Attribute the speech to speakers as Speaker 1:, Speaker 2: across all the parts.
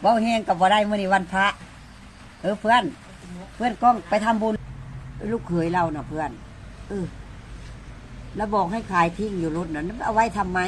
Speaker 1: เว้าแห้งกับบ่ได้มื้อนี้วันพระ เออเพื่อน เพื่อนกล้องไปทำบุญ ลูกเขยเราน่ะเพื่อน เออ แล้วบอกให้ขายทิ้งอยู่รถนั้นเอาไว้ทำไม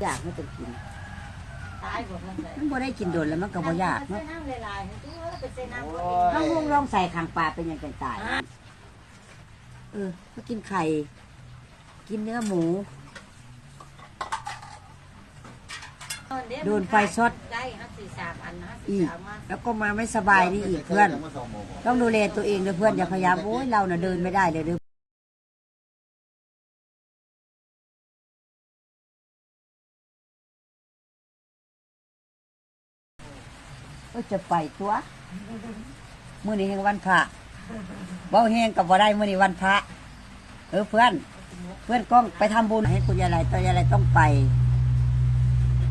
Speaker 1: อยากให้ต้องกิน
Speaker 2: ตายบ่ทันได้
Speaker 1: มันบ่ได้กินโดนแล้วมันก็บ่อยาก
Speaker 2: เนาะ
Speaker 1: เนาะ
Speaker 2: น้ำลายๆตัวไปใส่น้ำบ่
Speaker 1: ถ้าห่วงลองใส่ข้างปลาเป็นยังไงตาย เออก็กินไข่ กินเนื้อหมู โดนไฟช็อต
Speaker 2: ได้ห้าสี่สามอันห้า
Speaker 1: อี
Speaker 2: สี่
Speaker 1: ก
Speaker 2: สามมา
Speaker 1: แล้วก็มาไม่สบายนี่อีกเพื่อน ต้องดูแลตัวเองเลยเพื่อนอย่าพยายามโอ้ยเราน่ะเดินไม่ได้เลยเด้อก็จะไปตัวมื้อนี้แห่งวันพระเบ้าแห้งกับบ่ได้มื้อนี้วันพระเออเพื่อน เพื่อนกล้องไปทำบุญให้คุณยายไรตัวยายไรต้องไป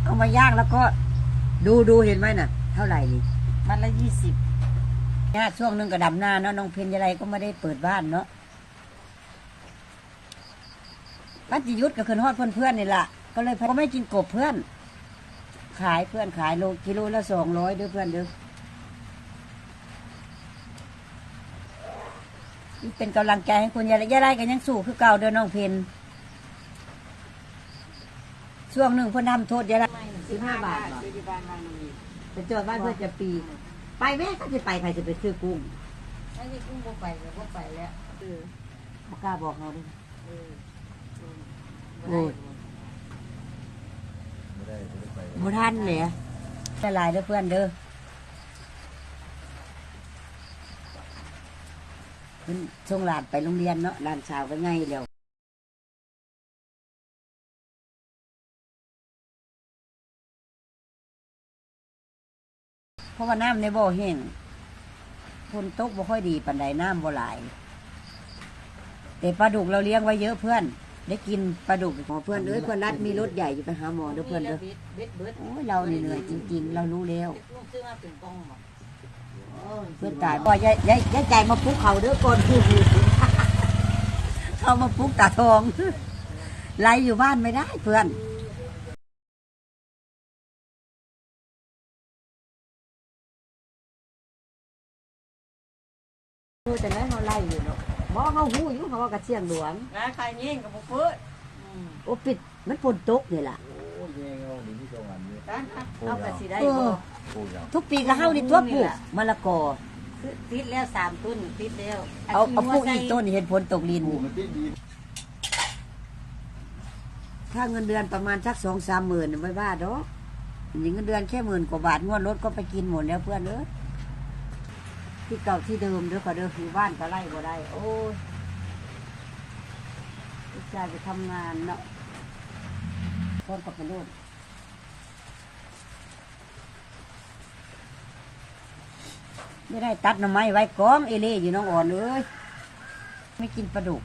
Speaker 1: เอามาย่างแล้วก็ดูดูเห็นไหมน่ะ เท่าไหร่นี่
Speaker 2: มันละยี่สิบ
Speaker 1: เนี่ยช่วงหนึงก็ดำหน้าเนาะน้องเพนยายไรก็ไม่ได้เปิดบ้านเนาะบ้านจิยุทธก็คืนฮอดเพื่อนเพื่อนๆนี่แหละก็เลยก็ไม่กินกบเพื่อน ขายเพื่อนขายโลกิโลละสองร้อยเด้อเพื่อนเด้อนี่เป็นกำลังใจให้คุณยายไรยายไรก็ยังสู้คือเก่าเด้อน้องเพนช่วงหนึ่งเพื่อนทำโทษยายไร สิบห้าบาทเหรอ
Speaker 2: อยู่ที่บ้านบางมี
Speaker 1: ไปจอดบ้านเพื่อนจะปี ไปแม่ก็จะไปใครจะไปซื้อกุ้ง
Speaker 2: ไอ้นี่กุ้งบ่ไปก็บ่ไปแล้วเออ
Speaker 1: บ่กล้าบอกเราด้วย
Speaker 2: เออ
Speaker 1: โอ้ยบ่ทันเลยละลายเด้อเพื่อนเด้อเพิ่นส่งหลานไปโรงเรียนเนาะหลานสาวก็ง่ายแล้ว เพราะว่าน้ำในบ่อแห้งฝนตกบ่ค่อยดีปานใดน้ำบ่หลาย แต่ปลาดุกเราเลี้ยงไว้เยอะเพื่อน ได้กินปลาดุกหมอเพื่อนเอ้ยเพื่อนรัดมีรถใหญ่อยู่ไปหาหมอเด้อเพื่อนเด้อ
Speaker 2: เบ็ดเบิด
Speaker 1: โอ้ยเราเหนื่อยจริง ๆ เรารู้แล้ว
Speaker 2: เป็นกล้องบ่
Speaker 1: เพื่อนตายบ่ยายยายยายใจมาปลุกเขาเด้อก่อนผู้ผู้เขามาปลุกตาทองไล่อยู่บ้านไม่ได้เพื่อน แต่นั้นเขาไล่อยู่เนาะบ่เขาหูอยู่เขาว่ากระเชียงหลวง
Speaker 2: ร้านขายยิงก็บ่เปิดอืม
Speaker 1: โอ้ปิดมันฝนตกนี่ล่ะ
Speaker 2: ร้านเอาก็สิได้
Speaker 1: เอ
Speaker 2: บ่
Speaker 1: อทุกปีก็เฮานี่ตัวปลูกมะละกอ
Speaker 2: คือติดแล้วสามต้นติดแล้ว
Speaker 1: เอาเอาปลูกอีกต้นเห็นผลตกลินถ้าเงินเดือนประมาณสักสองสามหมื่นไม่ว่าดอกอย่างเงินเดือนแค่หมื่นกว่าบาทงวดรถก็ไปกินหมดแล้วเพื่อนเอ้ย ที่เก่าที่เดิมเด้อก็เด้ออยู่บ้านก็ไล่ก็ได้ โอ้ยลูกชายไปทำงานเนาะพ่อกับไปโน่นไม่ได้ตัดหน่อไม้ไว้กองเอเล่อยู่น้องอ่อนเอ้ยไม่กินปลาดุก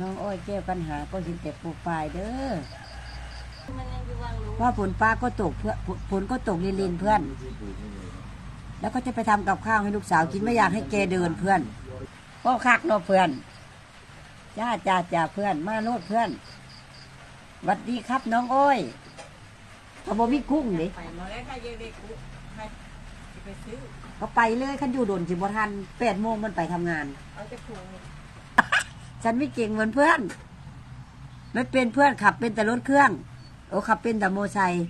Speaker 1: น้องอ้อยแก้วปัญหาก็เห็นแต่ปรไฟล์เด้อ
Speaker 2: วางรู้
Speaker 1: ว่าฝนฟ้าก็ตกเพื่อฝนก็ตกลินๆเพื่อน แล้วก็จะไปทำกับข้าวให้ลูกสาวกินไม่อยากให้แกเดินเพื่อนก็คักเนาะเพื่อนจ้าจ้าจ้าเพื่อน มาโนดเพื่อนหวัดดีครับน้องอ้อยเขาบอกมีกุ้งนี่
Speaker 2: ไปมาแล้วก็ยังได้กูให้สิไปซื้อ
Speaker 1: เขาไปเลยขันอยู่โดนจิบทันแปดโมงมันไปทำงาน
Speaker 2: เอาจะผูก
Speaker 1: ฉันไม่เก่งเหมือนเพื่อนไม่เป็นเพื่อนขับเป็นแต่รถเครื่อง โอ้ขับเป็นแต่โมไซค์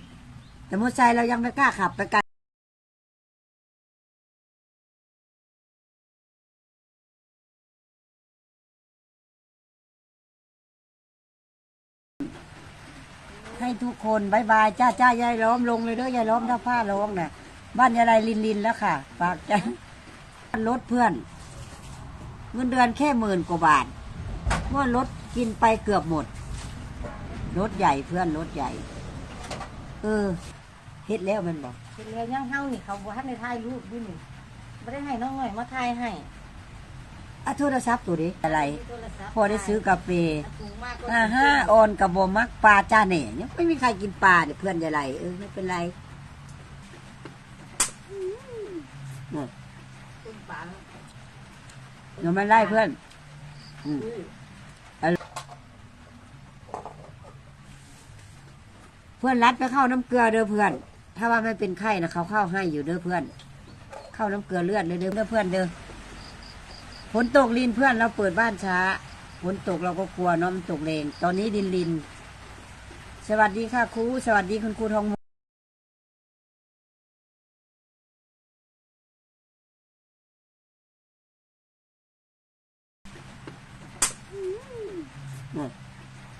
Speaker 1: แต่โมไซค์เรายังไม่กล้าขับไปไกลให้ทุกคนบายบายจ้าจ้ายายล้อมลงเลยเด้อยายล้อมถ้าผ้าล้องน่ะ บ้านยายไรลินลินแล้วค่ะ ฝากใจรถเพื่อน เงินเดือนแค่หมื่นกว่าบาทว่ารถกินไปเกือบหมด รถใหญ่เพื่อนรถใหญ่ เออเฮ็ดแล้วแมันบอก
Speaker 2: เสร็จแล้วยังเฮานี่เขาบ่ทันได้ถ่ายรูปด้วยนี่บ่ได้ให้น้องหน่อยมาถ่ายให้
Speaker 1: อะโทรศัพท์ตัวนี้อะไร
Speaker 2: โทรศัพท์
Speaker 1: พอได้ซื้อกาแฟ
Speaker 2: ถูกมากก็
Speaker 1: อ่าห้าออนกับบมักปลาจ้าเนี่ยยังไม่มีใครกินปลาเนี่ยเพื่อนยายไรเออไม่เป็นไรอืมเนี่ย
Speaker 2: คุณป๋า
Speaker 1: เดี๋ยวมันไล่เพื่อน อืม เพื่อนรัดไปเข้าน้ำเกลือเด้อเพื่อน ถ้าว่าไม่เป็นไข้นะเขาเข้าให้อยู่เด้อเพื่อน เข้าน้ำเกลือเลือดเลยเด้อเพื่อนเด้อฝนตกลินเพื่อนเราเปิดบ้านช้าฝนตกเราก็กลัวน้อมตกแรงตอนนี้ดินลิน สวัสดีค่ะครูสวัสดีคุณครูทองมน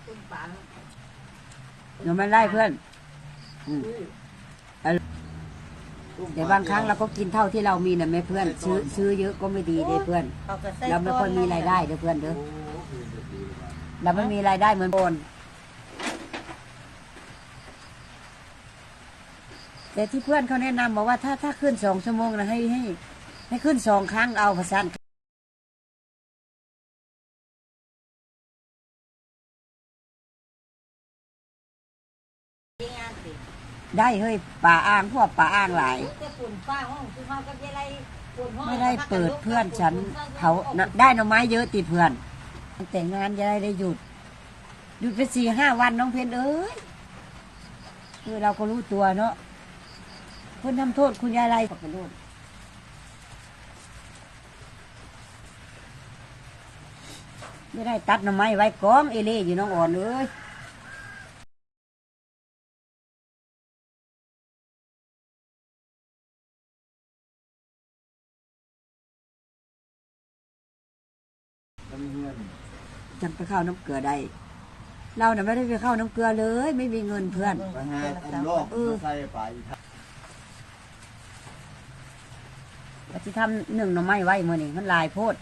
Speaker 2: คุณป๋า
Speaker 1: เดี๋ยว มันไล่เพื่อนอืมเดี๋ยวบางครั้งเราก็กินเท่าที่เรามีนะแม่เพื่อน ซื้อซื้อเยอะก็ไม่ดีเด้อเพื่อน
Speaker 2: เขาก็ใส่
Speaker 1: เราไม่ค่อยมีรายได้เด้อเพื่อนเด้อเราไม่มีรายได้เหมือนโอนแต่ที่เพื่อนเขาแนะนำบอกว่าถ้าถ้าขึ้นสองชั่วโมงนะให้ให้ให้ขึ้นสองครั้งเอาภาษา ได้เฮ้ยป่าอ่างพวกป่าอ่างหลาย
Speaker 2: ไม่
Speaker 1: ได้เปิดเพื่อนฉันเขาน่ะได้หน่อไม้เยอะติเพื่อน แต่งงานจะได้ได้หยุด หยุดไปสี่ห้าวันน้องเพนเอ้ยคือเราก็รู้ตัวเนาะเพื่อนทำโทษคุณยายไรขอโทษไม่ได้ตัดหน่อไม้ไว้กองเอเล่อยู่น้องอ่อนเอ้ย จังไปเข้าน้ำเกลือได้ เราน่ะไม่ได้ไปเข้าน้ำเกลือเลย ไม่มีเงินเพื่อน
Speaker 3: ไปหาอันโลกมาใส่ไป
Speaker 1: ก็จะทำหนึ่งหน่อไม้ไว้เมื่อนี่มันหลายโพด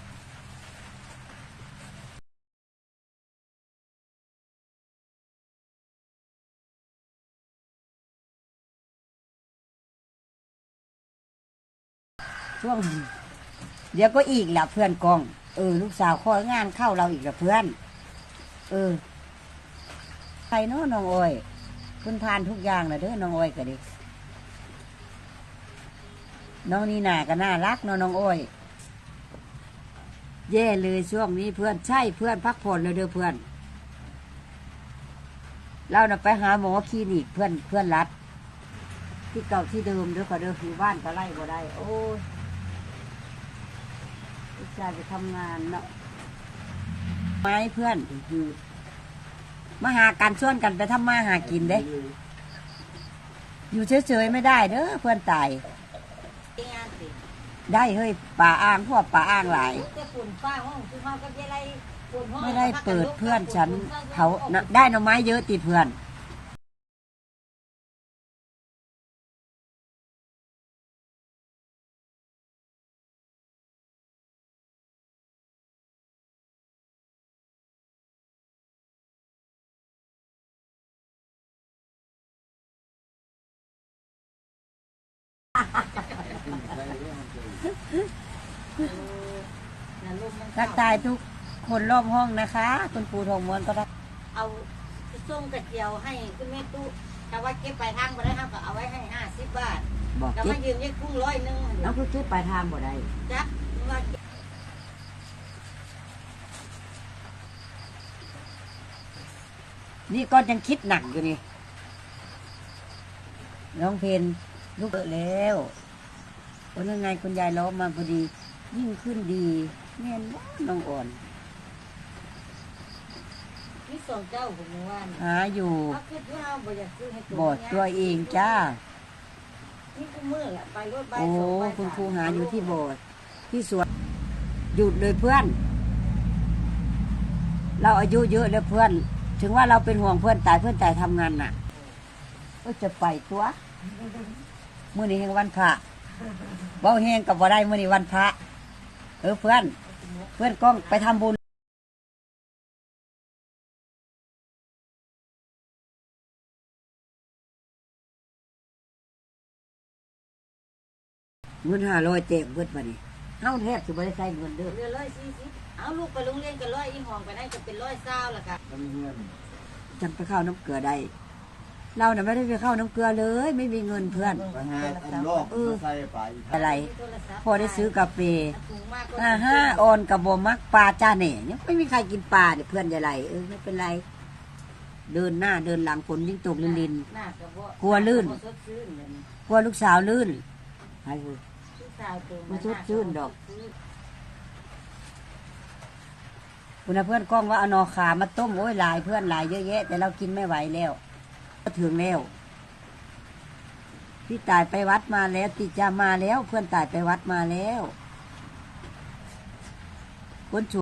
Speaker 1: ช่วง เดี๋ยวก็อีกแหละเพื่อนกอง เออ ลูกสาวข้องานเข้าเราอีกและเพื่อน เออใครเนาะน้องโอ้ยคุณทานทุกอย่างนะเด้อน้องโอ้ยก็ดีน้องนี่นาก็น่ารักเนาะน้องโอ้ยแย่เลยช่วงนี้เพื่อนใช่เพื่อนพักผ่อนเลยเด้อเพื่อน เราน่ะไปหาหมอคลินิกเพื่อนเพื่อนรัด ที่เก่าที่เดิมเด้อก็เด้อคือบ้านก็ไล่บ่ได้ โอ้ย อุตส่าจะทำงานเนาะไม้เพื่อนคือมาหากันชวนกันไปทำมาหากินเด้ อยู่เฉยๆไม่ได้เด้อเพื่อนตาย ได้เฮ้ยป่าอ่างพวกป่าอ่างหลาย
Speaker 2: แต่ฝุ่นฟ้างคือเขาย ไม่
Speaker 1: ได้เปิดเพื่อนฉันเขาน่ะได้หน่อไม้เยอะติดเพื่อน
Speaker 2: น่ะลูกมัน
Speaker 1: ทักทายทุกคนรอบห้องนะคะ คุณปูทองม้วนก็ได้
Speaker 2: เอาส้มกระเจียวให้คุณแม่ตู้แต่ว่าเก็บไปลายทางมาได้ครับก็เอาไว้ให้ห้าสิบบาท
Speaker 1: บอก
Speaker 2: ก็
Speaker 1: เก็
Speaker 2: มา
Speaker 1: บ
Speaker 2: ยืมยี่กุ้งร้อยหนึง
Speaker 1: เอาคือเก็บปลายทางบ่ได้
Speaker 2: จักว่า
Speaker 1: นี่ก็ยังคิดหนักอยู่นี่น้องเพนลูกเออแล้ววันยังไงคุณยายล้อมมาพอดี ยิ่งขึ้นดีแม่นว่าน้องอ่อน
Speaker 2: มีสองเจ้าผมว่านี่
Speaker 1: หาอยู่
Speaker 2: เขาคิดว่าเอาบ่อยากซื้อให้ตัว
Speaker 1: บอดตัวเองจ้า
Speaker 2: นี่กูมือแหละไปรถใบ
Speaker 1: โอ้
Speaker 2: สองใบ
Speaker 1: คุณครู
Speaker 2: สม
Speaker 1: หาอยู่ที่โบสถ์ที่สวนหยุดเลยเพื่อน เราอายุเยอะแล้วเพื่อน ถึงว่าเราเป็นห่วงเพื่อนตายเพื่อนตายทำงานน่ะ ก็จะไปตัวมื่อนี้แห่งวันพระเบาแหงกับบ่ได้มื่อนี้วันพระ เออเพื่อน เพื่อนกล้องไปทำบุญเงินห้าร้อยเจ็บเบิดมานี่เฮาแทบจะไม่ได้ใช้เงินเด้อ
Speaker 2: เรือร้อยสี่สิบเอาลูกไปโรงเรียนกันร้อยอีห้องไปได้ก็เป็นร้อยเศร้าละกัน
Speaker 1: จังไปเข้าน้ำเกลือได้ เราน่ะไม่ได้ไปเข้าน้ำเกลือเลย ไม่มีเงินเพื่อน
Speaker 3: ไปหาอันโลกมาใส่ไป
Speaker 1: อะไร
Speaker 2: โทรศัพท์
Speaker 1: พอได้ซื้อกาแฟ
Speaker 2: ถุงมากก็
Speaker 1: อ่าห้าออนกับโบมักปลาจ้าเนี่ยยังไม่มีใครกินปลาเนี่ยเพื่อนจะไรเออไม่เป็นไร เดินหน้าเดินหลังฝนยิ่งตกลินลิน
Speaker 2: หน้าก็บ่
Speaker 1: กลัวลื่น
Speaker 2: บ่สดชื่นเลย
Speaker 1: กลัวลูกสาวลื่นให้เว้ย
Speaker 2: ลูกสาวตัว
Speaker 1: บ่สดชื่นดอกคุณนะเพื่อนกล้องว่าเอานอขามาต้มโอ้ยหลายเพื่อนหลายเยอะแยะ แต่เรากินไม่ไหวแล้ว ก็ถึงแล้วพี่ตายไปวัดมาแล้วติจามาแล้ว เพื่อนตายไปวัดมาแล้วคนช